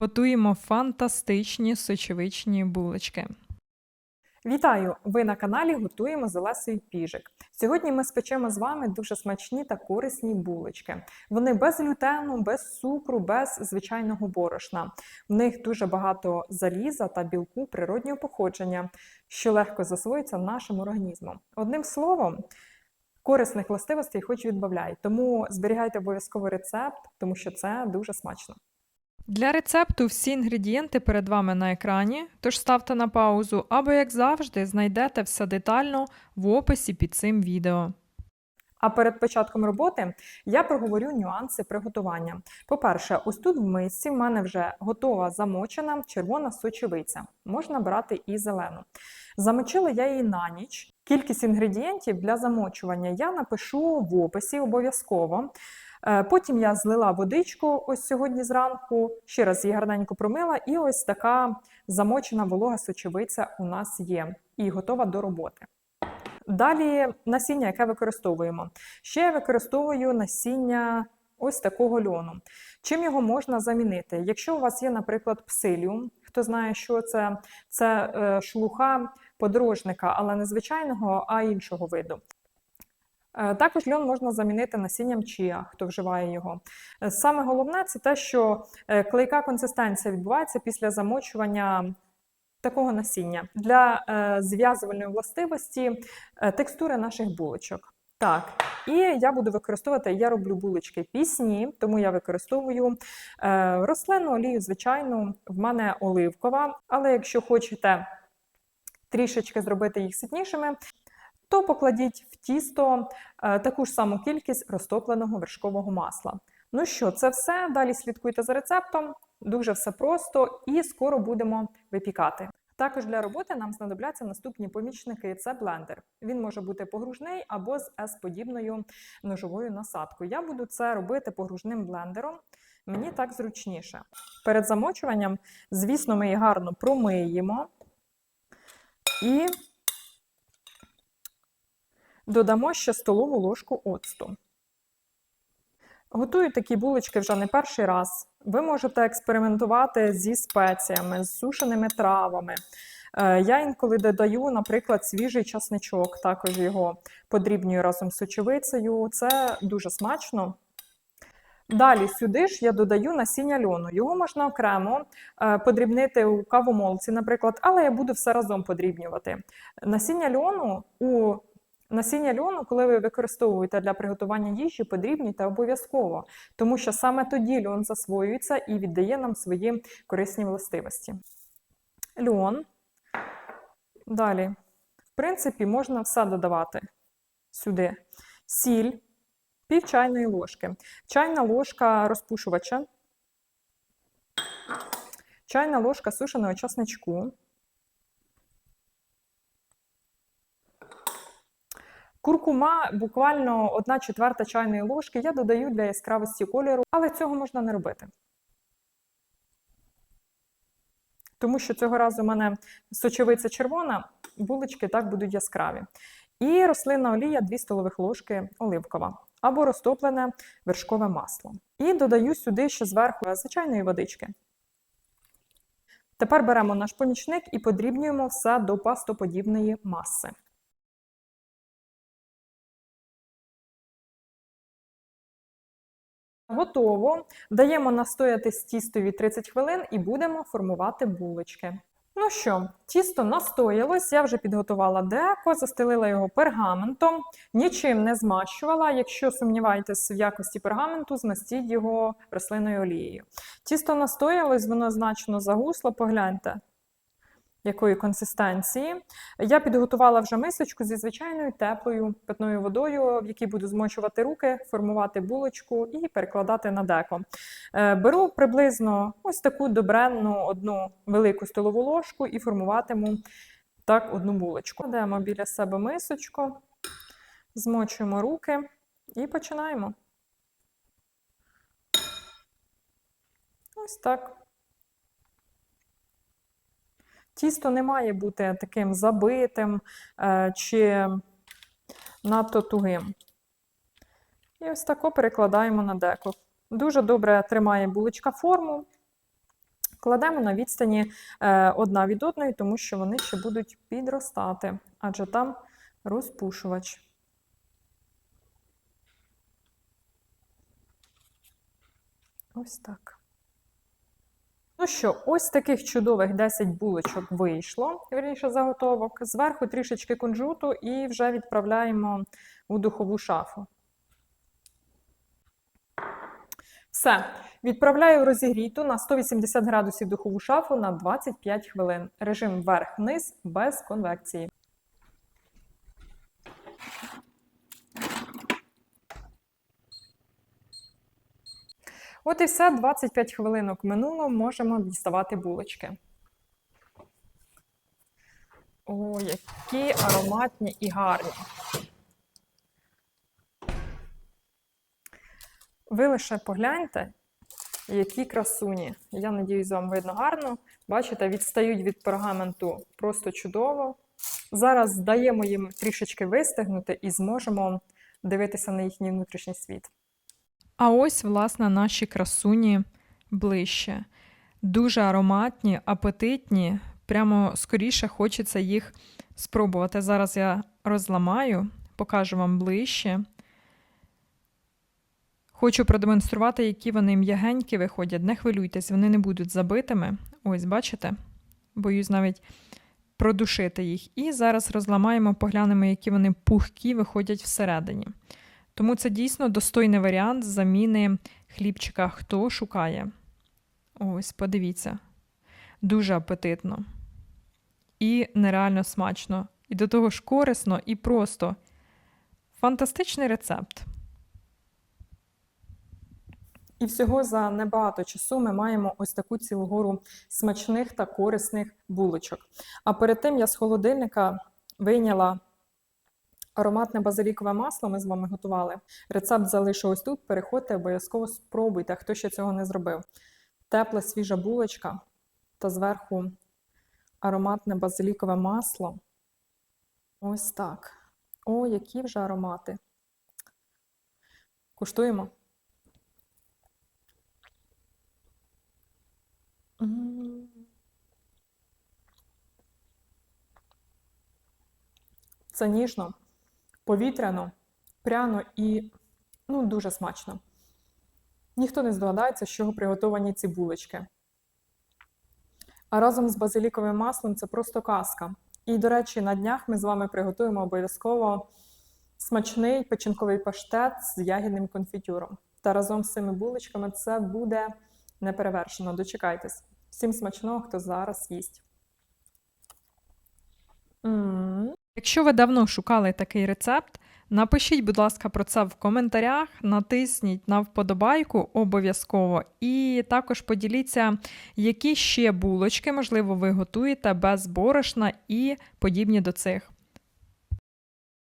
Готуємо фантастичні сочевичні булочки. Вітаю! Ви на каналі Готуємо з Олесою Піжик. Сьогодні ми спечемо з вами дуже смачні та корисні булочки. Вони без глютену, без цукру, без звичайного борошна. В них дуже багато заліза та білку природнього походження, що легко засвоїться нашим організмом. Одним словом, корисних властивостей хоч відбавляй. Тому зберігайте обов'язково рецепт, тому що це дуже смачно. Для рецепту всі інгредієнти перед вами на екрані, тож ставте на паузу, або, як завжди, знайдете все детально в описі під цим відео. А перед початком роботи я проговорю нюанси приготування. По-перше, ось тут в мисці в мене вже готова замочена червона сочевиця. Можна брати і зелену. Замочила я її на ніч. Кількість інгредієнтів для замочування я напишу в описі обов'язково. Е, Потім я злила водичку ось сьогодні зранку, ще раз її гарненько промила, і ось така замочена волога сочевиця у нас є і готова до роботи. Далі насіння, яке використовуємо. Ще я використовую насіння ось такого льону. Чим його можна замінити? Якщо у вас є, наприклад, псиліум, хто знає, що це, це е, шелуха подорожника, але не звичайного, а іншого виду. Е, Також льон можна замінити насінням чія, хто вживає його. Е, Саме головне це те, що е, клейка консистенція відбувається після замочування такого насіння для зв'язувальної властивості текстури наших булочок. Так, і я буду використовувати, я роблю булочки пісні, тому я використовую е, рослинну олію, звичайну, в мене оливкова, але якщо хочете трішечки зробити їх ситнішими, то покладіть в тісто е, таку ж саму кількість розтопленого вершкового масла. Ну що, це все. Далі слідкуйте за рецептом. Дуже все просто і скоро будемо випікати. Також для роботи нам знадобляться наступні помічники: це блендер. Він може бути погружний або з S-подібною ножовою насадкою. Я буду це робити погружним блендером. Мені так зручніше. Перед замочуванням, звісно, ми її гарно промиємо і додамо ще столову ложку оцту. Готую такі булочки вже не перший раз. Ви можете експериментувати зі спеціями, з сушеними травами. Е, Я інколи додаю, наприклад, свіжий часничок, також його подрібнюю разом з сочевицею. Це дуже смачно. Далі сюди ж я додаю насіння льону. Його можна окремо е, подрібнити у кавомолці, наприклад, але я буду все разом подрібнювати. Насіння льону у Насіння льону, коли ви використовуєте для приготування їжі, подрібнюйте обов'язково, тому що саме тоді льон засвоюється і віддає нам свої корисні властивості. Льон. Далі, в принципі, можна все додавати сюди. Сіль, пів чайної ложки, чайна ложка розпушувача, чайна ложка сушеного часничку. Куркума буквально 1 четверта чайної ложки я додаю для яскравості кольору, але цього можна не робити. Тому що цього разу у мене сочевиця червона, булочки так будуть яскраві. І рослинна олія 2 столових ложки оливкова або розтоплене вершкове масло. І додаю сюди ще зверху звичайної водички. Тепер беремо наш помічник і подрібнюємо все до пастоподібної маси. Готово. Даємо настоятись тістові 30 хвилин і будемо формувати булочки. Ну що, тісто настоялось, я вже підготувала деко, застелила його пергаментом, нічим не змащувала. Якщо сумніваєтесь в якості пергаменту, змастіть його рослинною олією. Тісто настоялось, воно значно загусло, погляньте, якої консистенції. Я підготувала вже мисочку зі звичайною теплою питною водою, в якій буду змочувати руки, формувати булочку і перекладати на деко. Е, Беру приблизно ось таку добренну одну велику столову ложку і формуватиму так одну булочку. Кладемо біля себе мисочку, змочуємо руки і починаємо. Ось так. Тісто не має бути таким забитим е, чи надто тугим. І ось тако перекладаємо на деко. Дуже добре тримає булочка форму. Кладемо на відстані е, одна від одної, тому що вони ще будуть підростати, адже там розпушувач. Ось так. Ну що, ось таких чудових 10 булочок вийшло, вірніше заготовок. Зверху трішечки кунжуту і вже відправляємо у духову шафу. Все. Відправляю розігріту на 180 градусів духову шафу на 25 хвилин. Режим вверх-вниз без конвекції. От і все, 25 хвилинок минуло, можемо діставати булочки. О, які ароматні і гарні. Ви лише погляньте, які красуні. Я надіюсь, вам видно гарно. Бачите, відстають від пергаменту просто чудово. Зараз даємо їм трішечки вистигнути і зможемо дивитися на їхній внутрішній світ. А ось, власне, наші красуні ближче. Дуже ароматні, апетитні. Прямо скоріше хочеться їх спробувати. Зараз я розламаю, покажу вам ближче. Хочу продемонструвати, які вони м'ягенькі виходять. Не хвилюйтесь, вони не будуть забитими. Ось, бачите? Боюсь навіть продушити їх. І зараз розламаємо, поглянемо, які вони пухкі виходять всередині. Тому це дійсно достойний варіант заміни хлібчика, хто шукає. Ось, подивіться. Дуже апетитно. І нереально смачно. І до того ж корисно і просто. Фантастичний рецепт. І всього за небагато часу ми маємо ось таку цілу гору смачних та корисних булочок. А перед тим я з холодильника вийняла ароматне базилікове масло. Ми з вами готували. Рецепт залишу ось тут. Переходьте, обов'язково спробуйте, хто ще цього не зробив. Тепла свіжа булочка та зверху ароматне базилікове масло. Ось так. О, які вже аромати. Куштуємо. Це ніжно, повітряно, пряно і ну, дуже смачно. Ніхто не здогадається, з чого приготовані ці булочки. А разом з базиліковим маслом це просто казка. І, до речі, на днях ми з вами приготуємо обов'язково смачний печінковий паштет з ягідним конфітюром. Та разом з цими булочками це буде неперевершено. Дочекайтесь. Всім смачного, хто зараз їсть. м Якщо ви давно шукали такий рецепт, напишіть, будь ласка, про це в коментарях, натисніть на вподобайку обов'язково. І також поділіться, які ще булочки, можливо, ви готуєте без борошна і подібні до цих.